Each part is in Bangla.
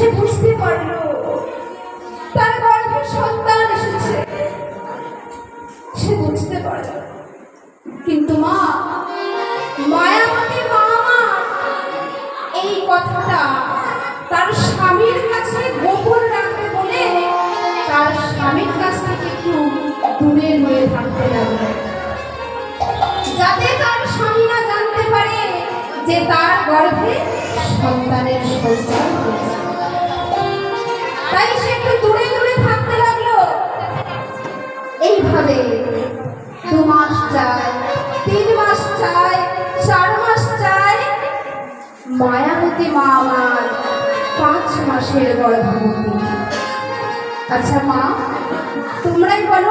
সে বুঝতে পারল। তার গর্ভে সন্তান এসেছে। সে বুঝতে পারল। কিন্তু মা, মায়াবতী মা এই কথাটা তার স্বামীর কাছে গোপন রাখবে বলে তার স্বামীর কাছ থেকে একটু দূরে দূরে থাকতে লাগল। যাতে তার স্বামী না জানতে পারে যে তার গর্ভে সন্তানের সন্তান হয়েছে। একটু দূরে দূরে থাকতে লাগল। এইভাবে দু মাস চায় তিন মাস চায় চার মাস চায় মায়াবতী মা আমার পাঁচ মাসের গর্ভবতী। আচ্ছা মা, তোমরাই বলো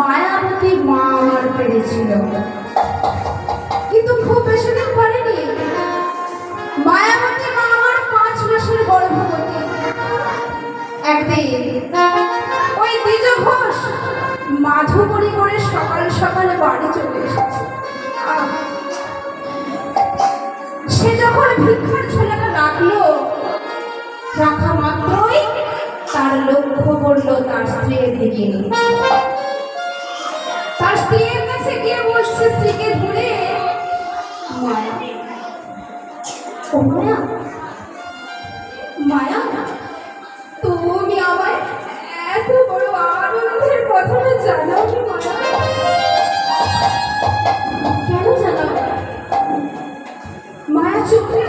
মায়াবতী মা আমার পেরেছিল। কিন্তু খুব বেশি দিন করেনি মায়াবতী মা আমার পাঁচ মাসের গর্ভবতী। একদিন ওই দ্বিজ ঘোষ মাধুকরী করে সকাল সকালে বাড়ি চলে এসেছে। সে যখন ভিক্ষার ছেলেটা ডাকলো, রাখা মাত্রই তার লক্ষ্য পড়ল তার স্ত্রীর দিকে। স্ত্রীকে ধরে মায়া। মায়া? মায়া? তুমি আমায় এত বড় আনন্দের কথাটা জানাও মায়া? কেন জানাও? মায়া চোখে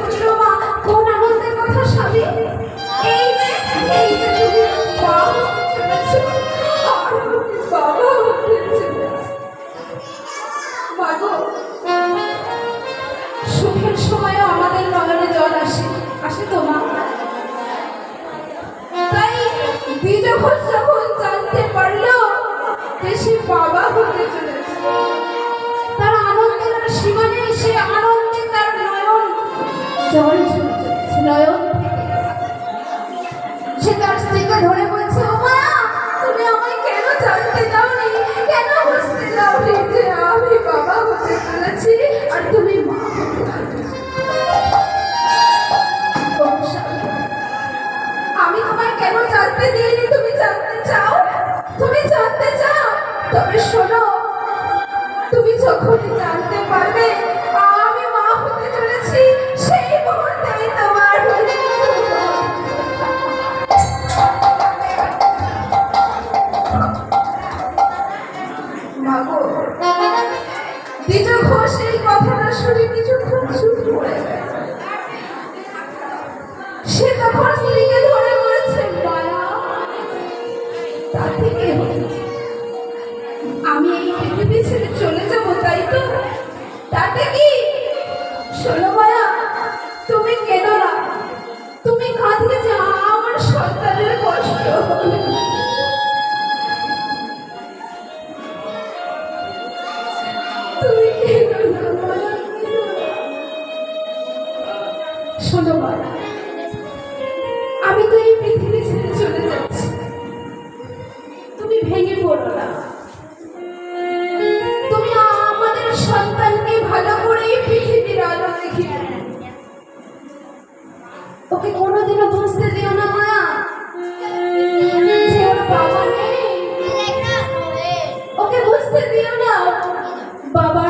দ্বিজঘোষ যখন জানতে পারল যে বাবা হতে চলেছে। তার আনন্দের আর সে আনন্দে তার নয়ন, জল নয়ন সে তার স্ত্রীকে ধরে জানতে পারবে ভেঙে পড়ো না। তুমি আমাদের সন্তানকে ভালো করে পৃথিবীর আলো দেখিয়ে ওকে কোনোদিনও বুঝতে দিও না, মায়া। বাবা নেই, ওকে বুঝতে দিও না। বাবার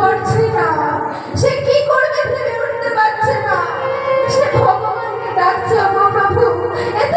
করছে না। সে কি করবে ভেবে উঠতে পারছে না। সে ভগবানকে ডাকছে প্রভু এত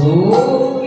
Oh,